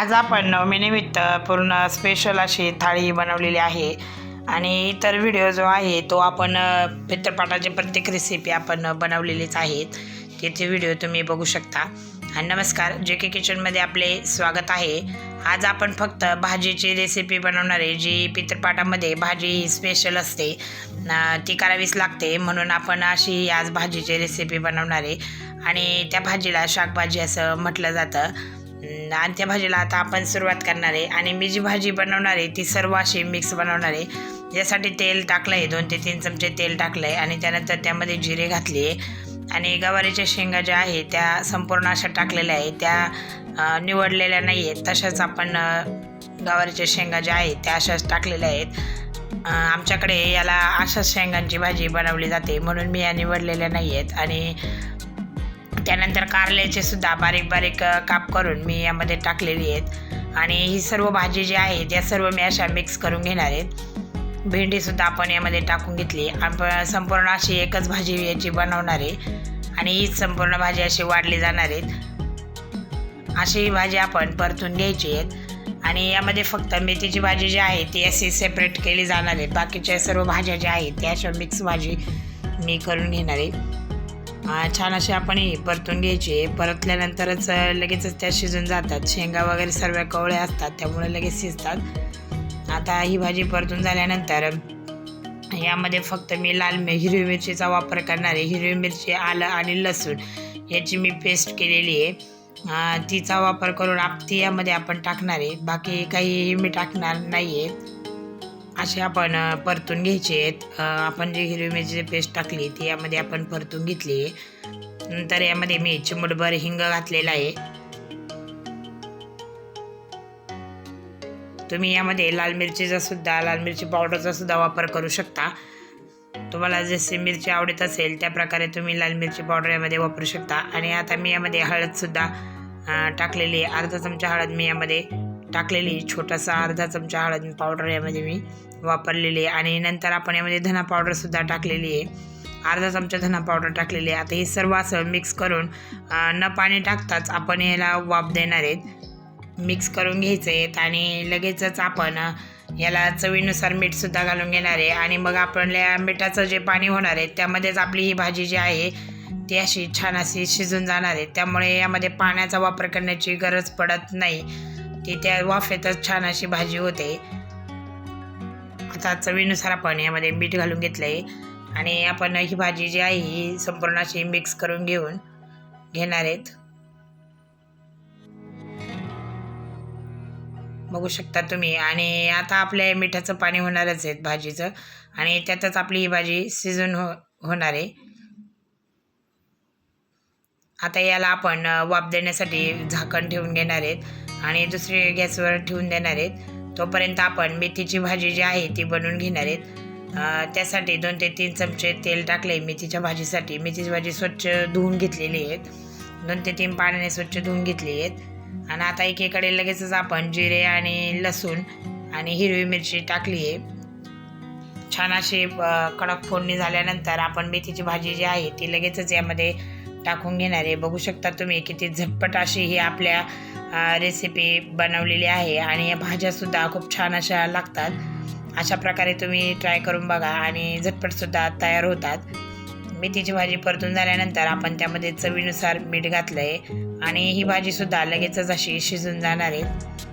आज आपण नवमीनिमित्त पूर्ण स्पेशल अशी थाळी बनवलेली आहे. आणि इतर व्हिडिओ जो आहे तो आपण अ, पितृपाठाची प्रत्येक रेसिपी आपण बनवलेलीच आहेत तिथे व्हिडिओ तुम्ही बघू शकता. आणि नमस्कार जे के किचनमध्ये आपले स्वागत आहे. आज आपण फक्त भाजीची रेसिपी बनवणार आहे जी पित्रपाठामध्ये भाजी ही स्पेशल असते ती करावीच लागते म्हणून आपण अशी आज भाजीची रेसिपी बनवणार आहे. आणि त्या भाजीला शाकभाजी असं म्हटलं जातं. अं, आणि भाजीला आता आपण सुरुवात करणार आहे. आणि मी जी भाजी बनवणार आहे ती सर्व अशी मिक्स बनवणार आहे. यासाठी तेल टाकलं आहे दोन ते तीन चमचे तेल टाकलं आहे. आणि त्यानंतर त्यामध्ये जिरे घातले आहे. आणि गवारीच्या शेंगा ज्या आहेत त्या संपूर्ण अशा टाकलेल्या आहे त्या निवडलेल्या नाही आहेत. तशाच आपण गवारीच्या शेंगा ज्या आहेत त्या अशाच टाकलेल्या आहेत. आमच्याकडे याला अशाच शेंगांची भाजी बनवली जाते. म्हणून मी या निवडलेल्या नाही आहेत. आणि त्यानंतर कारल्याचे सुद्धा बारीक बारीक काप करून मी यामध्ये टाकलेली आहेत. आणि ही सर्व भाजी जी आहे त्या सर्व मी अशा मिक्स करून घेणार आहेत. भेंडीसुद्धा आपण यामध्ये टाकून घेतली. आपण संपूर्ण अशी एकच भाजी याची बनवणार आहे. आणि हीच संपूर्ण भाजी अशी वाढली जाणार आहेत. अशी ही भाजी आपण परतून घ्यायची आहेत. आणि यामध्ये फक्त मेथीची भाजी जी आहे ती अशी सेपरेट केली जाणार आहे. बाकीच्या सर्व भाज्या ज्या आहेत त्या अशा मिक्स भाजी मी करून घेणार आहे. छान असे आपण ही परतून घ्यायची. आहे परतल्यानंतरच लगेचच त्या शिजून जातात. शेंगा वगैरे सर्व कवळ्या असतात त्यामुळे लगेच शिजतात. आता ही भाजी परतून झाल्यानंतर यामध्ये फक्त मी लाल मि हिरवी मिरचीचा वापर करणार आहे. हिरवी मिरची आलं आणि लसूण याची मी पेस्ट केलेली आहे. तिचा वापर करून आप ती यामध्ये आपण टाकणार आहे. बाकी काही मी टाकणार नाही आहे असे आपण परतून घ्यायचे आहेत. आपण जी हिरवी मिरची पेस्ट टाकली ती यामध्ये आपण परतून घेतली. नंतर यामध्ये मी चिमूटभर हिंग घातलेला आहे. तुम्ही यामध्ये लाल मिरचीचा सुद्धा लाल मिरची पावडरचा सुद्धा वापर करू शकता. तुम्हाला जसे मिरची आवडत असेल त्या प्रकारे तुम्ही लाल मिरची पावडर यामध्ये वापरू शकता. आणि आता मी यामध्ये हळदसुद्धा टाकलेली अर्धा चमचा हळद मी यामध्ये टाकलेली छोटासा अर्धा चमचा हळद पावडर यामध्ये मी वापरलेली आहे. आणि नंतर आपण यामध्ये धना पावडरसुद्धा टाकलेली आहे. अर्धा चमचा धना पावडर टाकलेली आहे. आता हे सर्व असं मिक्स करून न पाणी टाकताच आपण याला वाफ देणार आहेत. मिक्स करून घ्यायचे आहेत आणि लगेचच आपण याला चवीनुसार मीठसुद्धा घालून घेणार आहे. आणि मग आपल्या मिठाचं जे पाणी होणार आहे त्यामध्येच आपली ही भाजी जी आहे ती अशी छान अशी शिजून जाणार आहे. त्यामुळे यामध्ये पाण्याचा वापर करण्याची गरज पडत नाही. ती त्या वाफेतच छान अशी भाजी होते. आता चवीनुसार आपण यामध्ये मीठ घालून घेतलं आहे आणि आपण ही भाजी जी आहे ही संपूर्ण अशी मिक्स करून घेऊन घेणार आहेत. बघू शकता तुम्ही. आणि आता आपल्या मिठाचं पाणी होणारच आहेत भाजीचं. आणि त्यातच आपली ही भाजी शिजून हो होणार आहे. आता याला आपण वाफ देण्यासाठी झाकण ठेवून घेणार आहेत. आणि दुसरी गॅसवर ठेवून देणार आहेत. तोपर्यंत आपण मेथीची भाजी जी आहे ती बनवून घेणार आहेत. त्यासाठी दोन ते तीन चमचे तेल टाकले मेथीच्या भाजीसाठी. मेथीची भाजी स्वच्छ धुवून घेतलेली आहेत. दोन ते तीन पाण्याने स्वच्छ धुवून घेतली आहेत. आणि आता एकीकडे लगेचच आपण जिरे आणि लसूण आणि हिरवी मिरची टाकली आहे. छान अशी कडक फोडणी झाल्यानंतर आपण मेथीची भाजी जी आहे ती लगेचच यामध्ये टाकून घेणार आहे. बघू शकता तुम्ही किती झटपट अशी ही आपल्या रेसिपी बनवलेली आहे आणि या भाज्यासुद्धा खूप छान अशा लागतात. अशा प्रकारे तुम्ही ट्राय करून बघा आणि झटपटसुद्धा तयार होतात. मेथीची भाजी परतून झाल्यानंतर आपण त्यामध्ये चवीनुसार मीठ घातलं आहे आणि ही भाजीसुद्धा लगेचच अशी शिजून जाणार आहे.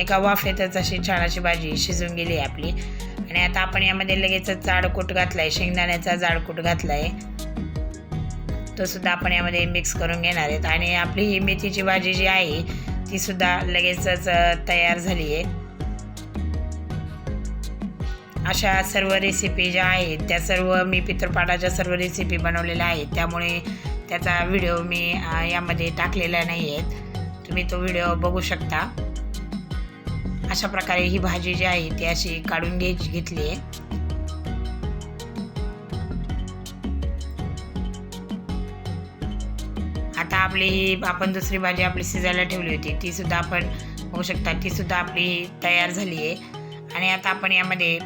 एका वाफेतच अशी छान अशी भाजी शिजून गेली आहे आपली. आणि आता आपण यामध्ये लगेचच जाडकूट घातला आहे शेंगदाण्याचा जाडकूट घातला आहे तो सुद्धा आपण यामध्ये मिक्स करून घेणार आहेत. आणि आपली ही मेथीची भाजी जी आहे ती सुद्धा लगेचच तयार झाली आहे. अशा सर्व रेसिपी ज्या आहेत त्या सर्व मी पितृपाठाच्या सर्व रेसिपी बनवलेल्या आहेत. त्यामुळे त्याचा व्हिडिओ मी यामध्ये टाकलेला नाही आहेत तुम्ही तो व्हिडिओ बघू शकता. अशा प्रकारे ही भाजी जी आहे ती अशी काढून घ्यायची घेतली आहे. आपली ही आपण दुसरी भाजी आपली शिजायला ठेवली होती. ती सुद्धा आपण बघू शकता. ती सुद्धा आपली तयार झाली आहे. आणि आता आपण यामध्ये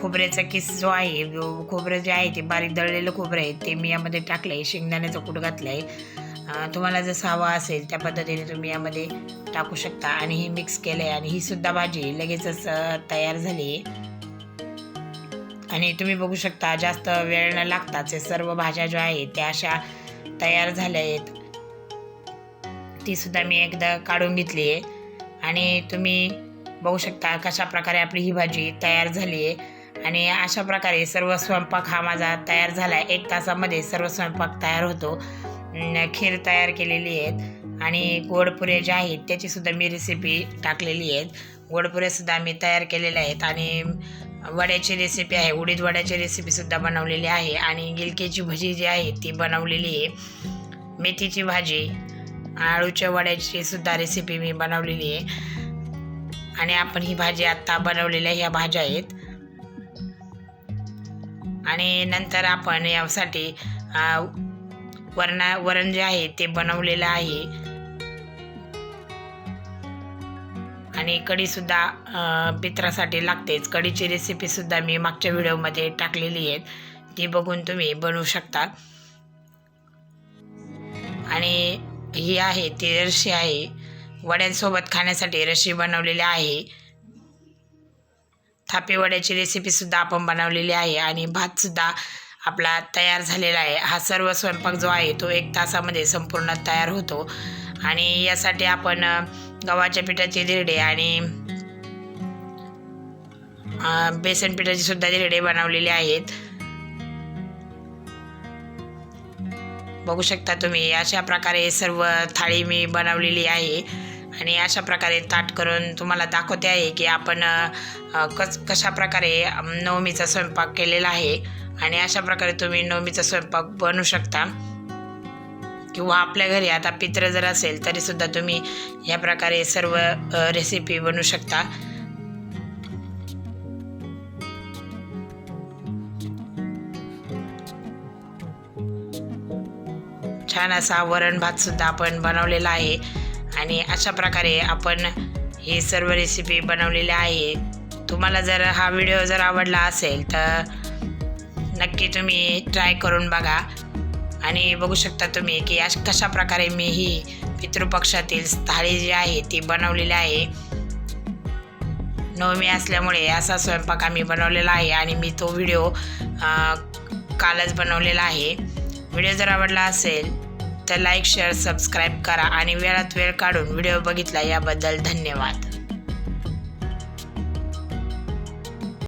खोबऱ्याचा किस जो आहे खोबरं जे आहे ते बारीक दळलेलं खोबरं आहे ते मी यामध्ये टाकलं आहे शेंगदाण्याचा कूट घातलं आहे तुम्हाला जसं हवा असेल त्या पद्धतीने तुम्ही यामध्ये टाकू शकता. आणि ही मिक्स केलं आहे आणि ही सुद्धा भाजी लगेचच तयार झाली आहे. आणि तुम्ही बघू शकता जास्त वेळ न लागताच सर्व भाज्या ज्या आहेत त्या अशा तयार झाल्या आहेत. तीसुद्धा मी एकदा काढून घेतली आहे. आणि तुम्ही बघू शकता कशा प्रकारे आपली ही भाजी तयार झाली आहे. आणि अशा प्रकारे सर्व स्वयंपाक हा माझा तयार झाला आहे. एक तासामध्ये सर्व स्वयंपाक तयार होतो. खीर तयार केलेली आहेत. आणि गोडपुरे जे आहेत त्याचीसुद्धा मी रेसिपी टाकलेली आहेत. गोडपुरेसुद्धा मी तयार केलेले आहेत. आणि वड्याची रेसिपी आहे. उडीद वड्याची रेसिपीसुद्धा बनवलेली आहे. आणि गिलकेची भजी जी आहे ती बनवलेली आहे. मेथीची भाजी आळूच्या वड्याची सुद्धा रेसिपी मी बनवलेली आहे. आणि आपण ही भाजी आत्ता बनवलेल्या ह्या भाज्या आहेत. आणि नंतर आपण यासाठी वरणा वरण जे आहे ते बनवलेलं आहे. आणि कढीसुद्धा पित्रासाठी लागतेच. कढीची रेसिपीसुद्धा मी मागच्या व्हिडिओमध्ये टाकलेली आहे. ती बघून तुम्ही बनवू शकता. आणि ही आहे ती रशी आहे. वड्यांसोबत खाण्यासाठी रशी बनवलेली आहे. थापी वड्याची रेसिपीसुद्धा आपण बनवलेली आहे आणि भातसुद्धा आपला तयार झालेला आहे. हा सर्व स्वयंपाक जो आहे तो एक तासामध्ये संपूर्ण तयार होतो. आणि यासाठी आपण गव्हाच्या पिठाचे धिरडे आणि बेसन पिठाचे सुद्धा धिरडे बनवलेले आहेत. बघू शकता तुम्ही. अशा प्रकारे सर्व थाळी मी बनवलेली आहे. आणि अशा प्रकारे ताट करून तुम्हाला दाखवते आहे की आपण कस कशा प्रकारे नवमीचा स्वयंपाक केलेला आहे. आणि अशा प्रकारे तुम्ही नवमीचा स्वयंपाक बनवू शकता. किंवा आपल्या घरी आता पित्र जर असेल तरीसुद्धा तुम्ही या प्रकारे सर्व रेसिपी बनवू शकता. छान असा वरण भातसुद्धा आपण बनवलेला आहे. आणि अशा प्रकारे आपण ही सर्व रेसिपी बनवलेली आहे. तुम्हाला जर हा व्हिडिओ जर आवडला असेल तर नक्की तुम्ही ट्राय करून बघा. आणि बघू शकता तुम्ही की अश कशा प्रकारे मी ही पितृपक्षातील थाळी जी आहे ती बनवलेली आहे. नवमी असल्यामुळे असा स्वयंपाक आम्ही बनवलेला आहे आणि मी तो व्हिडिओ कालच बनवलेला आहे. व्हिडिओ जर आवडला असेल तर लाईक शेअर सबस्क्राईब करा आणि वेळात वेळ काढून व्हिडिओ बघितला याबद्दल धन्यवाद.